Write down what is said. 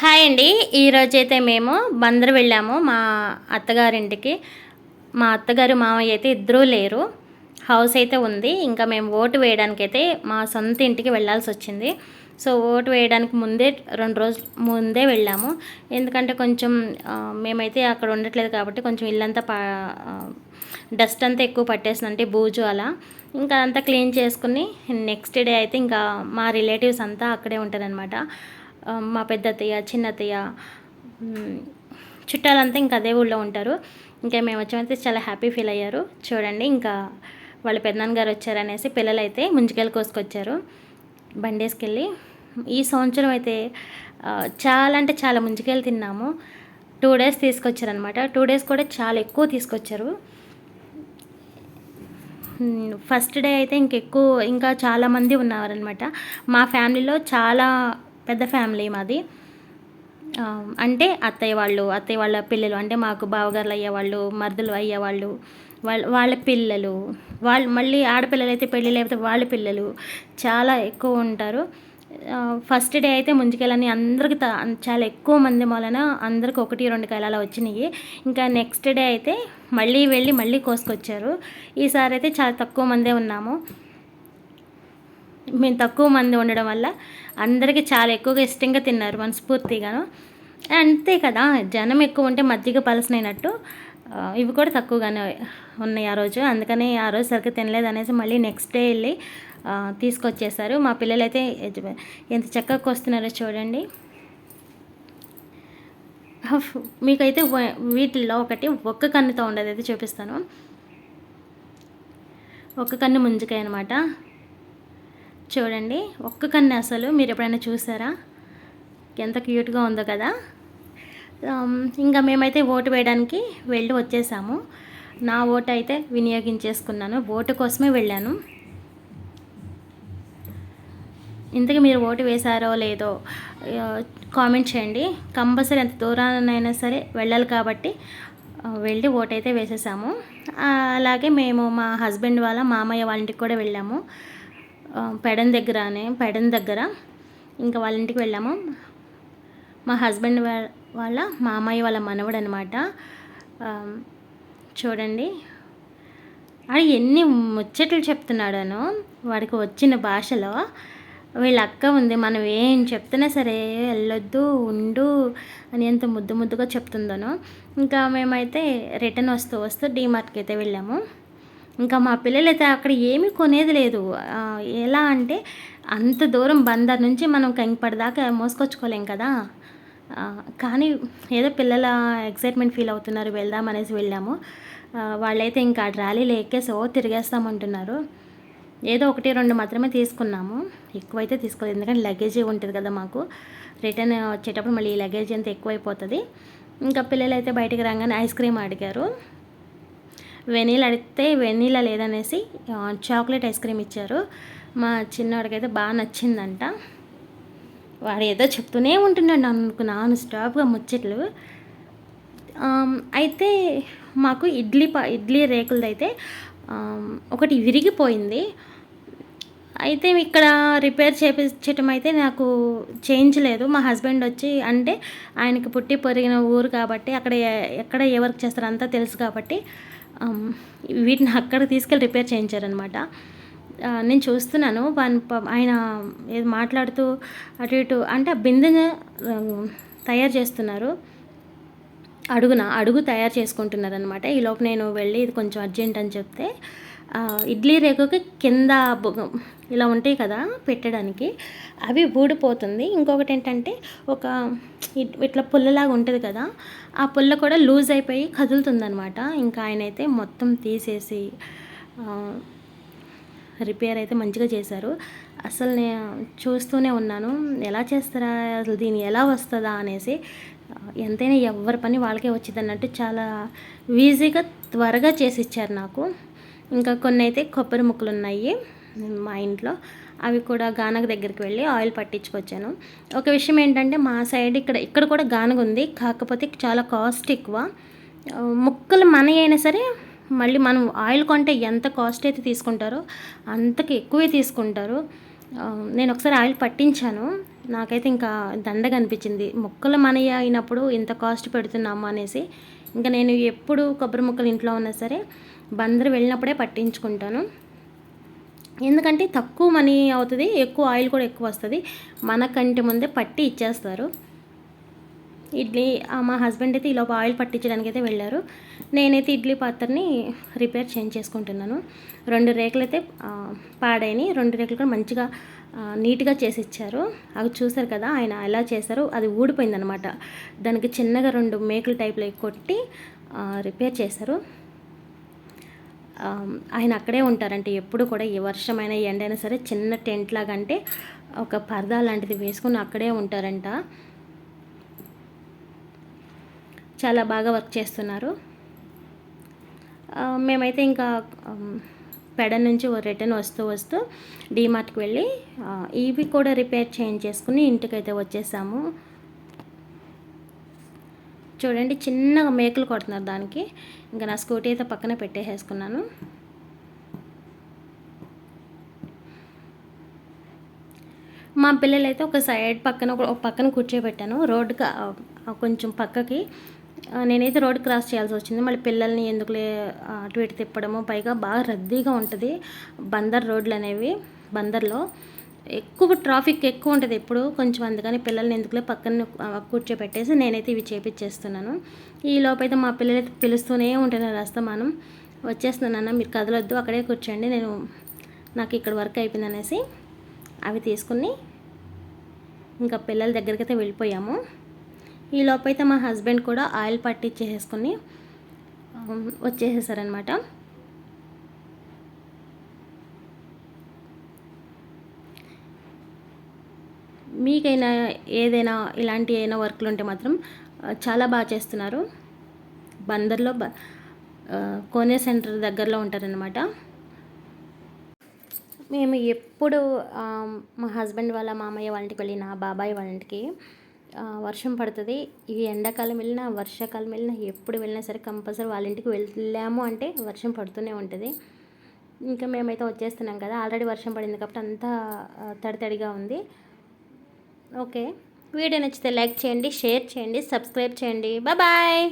Hi అండి. ఈరోజైతే మేము బందరు వెళ్ళాము మా అత్తగారింటికి. మా అత్తగారు మామయ్య అయితే ఇద్దరూ లేరు. హౌస్ అయితే ఉంది. ఇంకా మేము ఓటు వేయడానికి అయితే మా సొంత ఇంటికి వెళ్ళాల్సి వచ్చింది. సో ఓటు వేయడానికి ముందే రెండు రోజులు ముందే వెళ్ళాము. ఎందుకంటే కొంచెం మేమైతే అక్కడ ఉండట్లేదు కాబట్టి కొంచెం ఇల్లంతా పా డస్ట్ అంతా ఎక్కువ పట్టేసిందంటే బూజు అలా. ఇంకా అంతా క్లీన్ చేసుకుని నెక్స్ట్ డే అయితే ఇంకా మా రిలేటివ్స్ అంతా అక్కడే ఉంటారనమాట మా పెద్దతయ్య చిన్నతయ్య చుట్టాలంతా ఇంకా అదే ఊళ్ళో ఉంటారు. ఇంకా మేము వచ్చామైతే చాలా హ్యాపీ ఫీల్ అయ్యారు. చూడండి ఇంకా వాళ్ళ పెద్దనాన్న గారు వచ్చారనేసి పిల్లలు అయితే ముంజికాయలు కోసుకొచ్చారు. బండేసుకెళ్ళి ఈ సంవత్సరం అయితే చాలా అంటే చాలా ముంజికాయలు తిన్నాము. టూ డేస్ తీసుకొచ్చారనమాట టూ డేస్ కూడా చాలా ఎక్కువ తీసుకొచ్చారు. ఫస్ట్ డే అయితే ఇంకెక్కువ ఇంకా చాలామంది ఉన్నారనమాట మా ఫ్యామిలీలో చాలా పెద్ద ఫ్యామిలీ మాది. అంటే అత్తయ్య వాళ్ళు అత్తయ్య వాళ్ళ పిల్లలు అంటే మాకు బావగారులు అయ్యేవాళ్ళు మరుదులు అయ్యేవాళ్ళు వాళ్ళ వాళ్ళ పిల్లలు వాళ్ళు మళ్ళీ ఆడపిల్లలు అయితే పెళ్ళి లేకపోతే వాళ్ళ పిల్లలు చాలా ఎక్కువ ఉంటారు. ఫస్ట్ డే అయితే ముంజికాయలని అందరికి త- చాలా ఎక్కువ మంది వలన అందరికి ఒకటి రెండు కాయలు అలా వచ్చినాయి. ఇంకా నెక్స్ట్ డే అయితే మళ్ళీ వెళ్ళి మళ్ళీ కోసుకొచ్చారు. ఈసారి అయితే చాలా తక్కువ మందే ఉన్నాము. మేము తక్కువ మంది ఉండడం వల్ల అందరికీ చాలా ఎక్కువగా ఇష్టంగా తిన్నారు మనస్ఫూర్తిగాను. అంతే కదా జనం ఎక్కువ ఉంటే మజ్జిగ పలసనైనట్టు ఇవి కూడా తక్కువగానే ఉన్నాయి ఆ రోజు. అందుకని ఆ రోజు సరిగ్గా తినలేదు అనేసి మళ్ళీ నెక్స్ట్ డే వెళ్ళి తీసుకొచ్చేసారు మా పిల్లలైతే ఎంత చక్కగా వస్తున్నారో చూడండి. మీకైతే వ- వీటిల్లో ఒకటి ఒక్క కన్నుతో ఉండేది అయితే చూపిస్తాను. ఒక్క కన్ను ముంజకాయ అనమాట చూడండి ఒక్క కన్ను అసలు మీరు ఎప్పుడైనా చూసారా? ఎంత క్యూట్గా ఉందో కదా? ఇంకా మేమైతే ఓటు వేయడానికి వెళ్ళి వచ్చేసాము. నా ఓటు అయితే వినియోగించేసుకున్నాను. ఓటు కోసమే వెళ్ళాను. ఇంతకీ మీరు ఓటు వేశారో లేదో కామెంట్ చేయండి. కంపల్సరీ ఎంత దూరానైనా సరే వెళ్ళాలి కాబట్టి వెళ్ళి ఓటు అయితే వేసేసాము అలాగే మేము మా హస్బెండ్ వాళ్ళ మామయ్య వాళ్ళ ఇంటికి కూడా వెళ్ళాము. పెడన్ దగ్గరనే పెడన్ దగ్గర ఇంకా వాళ్ళ ఇంటికి వెళ్ళాము. మా హస్బెండ్ వాళ్ళ మామయ్య వాళ్ళ మనవడు అనమాట చూడండి. అది ఎన్ని ముచ్చట్లు చెప్తున్నాడను వాడికి వచ్చిన భాషలో. వీళ్ళ అక్క ఉంది మనం ఏం చెప్తున్నా సరే వెళ్ళొద్దు ఉండు అని ఎంత ముద్దు ముద్దుగా చెప్తుందనో. ఇంకా మేమైతే రిటర్న్ వస్తూ వస్తూ డీమార్ట్కి అయితే వెళ్ళాము. ఇంకా మా పిల్లలు అయితే అక్కడ ఏమీ కొనేది లేదు. ఎలా అంటే అంత దూరం బందర్ నుంచి మనం కంకిపడి దాకా మోసుకొచ్చుకోలేం కదా. కానీ ఏదో పిల్లల ఎక్సైట్మెంట్ ఫీల్ అవుతున్నారు వెళ్దాం అనేసి వెళ్ళాము. వాళ్ళైతే ఇంకా ర్యాలీలో ఎక్కేసి ఓ తిరిగేస్తామంటున్నారు. ఏదో ఒకటి రెండు మాత్రమే తీసుకున్నాము. ఎక్కువైతే తీసుకోలేదు. ఎందుకంటే లగేజీ ఉంటుంది కదా మాకు. రిటర్న్ వచ్చేటప్పుడు మళ్ళీ ఈ లగేజ్ అంతా ఎక్కువైపోతుంది. ఇంకా పిల్లలు అయితే బయటికి రాగానే ఐస్ క్రీమ్ అడిగారు. వెనీలా అడిగితే వెనీలా లేదనేసి చాక్లెట్ ఐస్ క్రీమ్ ఇచ్చారు. మా చిన్నవాడికైతే బాగా నచ్చిందంట. వాడు ఏదో చెప్తూనే ఉంటున్నాడు నాకు నాన్ స్టాప్గా ముచ్చట్లు. అయితే మాకు ఇడ్లీ ప ఇడ్లీ రేకులదైతే ఒకటి విరిగిపోయింది. అయితే ఇక్కడ రిపేర్ చేపించటం అయితే నాకు చేయించలేదు మా హస్బెండ్ వచ్చి అంటే ఆయనకి పుట్టి పొరిగిన ఊరు కాబట్టి అక్కడ ఎక్కడ ఏ వర్క్ చేస్తారో అంతా తెలుసు కాబట్టి వీటిని అక్కడికి తీసుకెళ్ళి రిపేర్ చేయించారనమాట నేను చూస్తున్నాను. వాని ప- ఆయన ఏది మాట్లాడుతూ అటు ఇటు అంటే ఆ బిందెని తయారు చేస్తున్నారు. అడుగున అడుగు తయారు చేసుకుంటున్నారు అనమాట ఈ లోపు నేను వెళ్ళి ఇది కొంచెం అర్జెంట్ అని చెప్తే ఇడ్లీ రేకుకి కింద ఇలా ఉంటాయి కదా పెట్టడానికి. అవి ఊడిపోతుంది. ఇంకొకటి ఏంటంటే ఒక ఇట్- ఇట్లా పుల్లలాగా ఉంటుంది కదా ఆ పుల్ల కూడా లూజ్ అయిపోయి కదులుతుందనమాట ఇంకా ఆయన అయితే మొత్తం తీసేసి రిపేర్ అయితే మంచిగా చేశారు. అసలు నేను చూస్తూనే ఉన్నాను. ఎలా చేస్తారా? అసలు దీన్ని ఎలా వస్తుందా అనేసి ఎంతైనా ఎవరి పని వాళ్ళకే వచ్చింది అన్నట్టు చాలా ఈజీగా త్వరగా చేసి ఇచ్చారు నాకు. ఇంకా కొన్ని అయితే కొబ్బరి ముక్కలు ఉన్నాయి మా ఇంట్లో. అవి కూడా గానగ దగ్గరికి వెళ్ళి ఆయిల్ పట్టించుకొచ్చాను. ఒక విషయం ఏంటంటే మా సైడ్ ఇక్కడ ఇక్కడ కూడా గానగ ఉంది. కాకపోతే చాలా కాస్ట్ ఎక్కువ. ముక్కలు మన అయినా సరే మళ్ళీ మనం ఆయిల్ కొంటే ఎంత కాస్ట్ అయితే తీసుకుంటారో అంతకు ఎక్కువే తీసుకుంటారు. నేను ఒకసారి ఆయిల్ పట్టించాను. నాకైతే ఇంకా దండగా అనిపించింది. ముక్కలు మనయ్య అయినప్పుడు ఇంత కాస్ట్ పెడుతున్నాము అనేసి ఇంకా నేను ఎప్పుడు కొబ్బరి ముక్కలు ఇంట్లో ఉన్నా సరే బందరు వెళ్ళినప్పుడే పట్టించుకుంటాను. ఎందుకంటే తక్కువ మనీ అవుతుంది ఎక్కువ ఆయిల్ కూడా ఎక్కువ వస్తుంది. మన కంటి ముందే పట్టి ఇచ్చేస్తారు. ఇడ్లీ మా హస్బెండ్ అయితే ఈలోపు ఆయిల్ పట్టించడానికి అయితే వెళ్ళారు. నేనైతే ఇడ్లీ పాత్రని రిపేర్ చేంజ్ చేసుకుంటున్నాను. రెండు రేకులు అయితే పాడైనవి రెండు రేకులు కూడా మంచిగా నీట్గా చేసి ఇచ్చారు. అవి చూసారు కదా ఆయన ఎలా చేశారు అది ఊడిపోయిందనమాట దానికి చిన్నగా రెండు మేకుల టైప్లో కొట్టి రిపేర్ చేశారు. ఆయన అక్కడే ఉంటారంటే. ఎప్పుడు కూడా ఏ వర్షమైనా ఎండైనా సరే చిన్న టెంట్ లాగా అంటే ఒక పరదా లాంటిది వేసుకుని అక్కడే ఉంటారంట. చాలా బాగా వర్క్ చేస్తున్నారు. మేమైతే ఇంకా పెడ నుంచి రిటర్న్ వస్తూ వస్తూ డీమార్ట్కి వెళ్ళి ఇవి కూడా రిపేర్ చేంజ్ చేసుకుని ఇంటికైతే వచ్చేసాము. చూడండి చిన్నగా మేకలు కొడుతున్నారు దానికి. ఇంకా నా స్కూటీ అయితే పక్కన పెట్టేసేసుకున్నాను. మా పిల్లలైతే ఒక సైడ్ పక్కన ఒక పక్కన కూర్చోబెట్టాను. రోడ్డు కొంచెం పక్కకి నేనైతే రోడ్ క్రాస్ చేయాల్సి వచ్చింది. మళ్ళీ పిల్లల్ని ఎందుకులే అటు ఇటు తిప్పడము. పైగా బాగా రద్దీగా ఉంటుంది బందర్ రోడ్లు అనేవి బందర్లో. ఎక్కువ ట్రాఫిక్ ఎక్కువ ఉంటుంది ఎప్పుడు కొంచెం అందుకని పిల్లల్ని ఎందుకులే పక్కన కూర్చోబెట్టేసి నేనైతే ఇవి చేపించేస్తున్నాను ఈ లోపైతే మా పిల్లలైతే పిలుస్తూనే ఉంటున్నారు అస్తమానం. వచ్చేస్తున్నానన్న మీరు కదలొద్దు అక్కడే కూర్చోండి నేను నాకు ఇక్కడ వర్క్ అయిపోయింది అనేసి అవి తీసుకుని ఇంకా పిల్లల దగ్గరికి అయితే వెళ్ళిపోయాము. ఈ లోపైతే మా హస్బెండ్ కూడా ఆయిల్ పట్టించేసుకొని వచ్చేసేసారనమాట మీకైనా ఏదైనా ఇలాంటి అయినా వర్క్లు ఉంటే మాత్రం చాలా బాగా చేస్తున్నారు. బందర్లో బ కోనే సెంటర్ దగ్గరలో ఉంటారనమాట మేము ఎప్పుడు మా హస్బెండ్ వాళ్ళ మామయ్య వాళ్ళ ఇంటికి నా బాబాయ్ వాళ్ళ ఇంటికి వర్షం పడుతుంది. ఈ ఎండాకాలం వెళ్ళినా వర్షాకాలం వెళ్ళినా ఎప్పుడు వెళ్ళినా సరే కంపల్సరీ వాళ్ళ ఇంటికి వెళ్ళాము అంటే వర్షం పడుతూనే ఉంటుంది. ఇంకా మేమైతే వచ్చేస్తున్నాం కదా ఆల్రెడీ వర్షం పడింది కాబట్టి అంతా తడి తడిగా ఉంది. ఓకే వీడియో నచ్చితే లైక్ చేయండి షేర్ చేయండి సబ్స్క్రైబ్ చేయండి. బాయ్!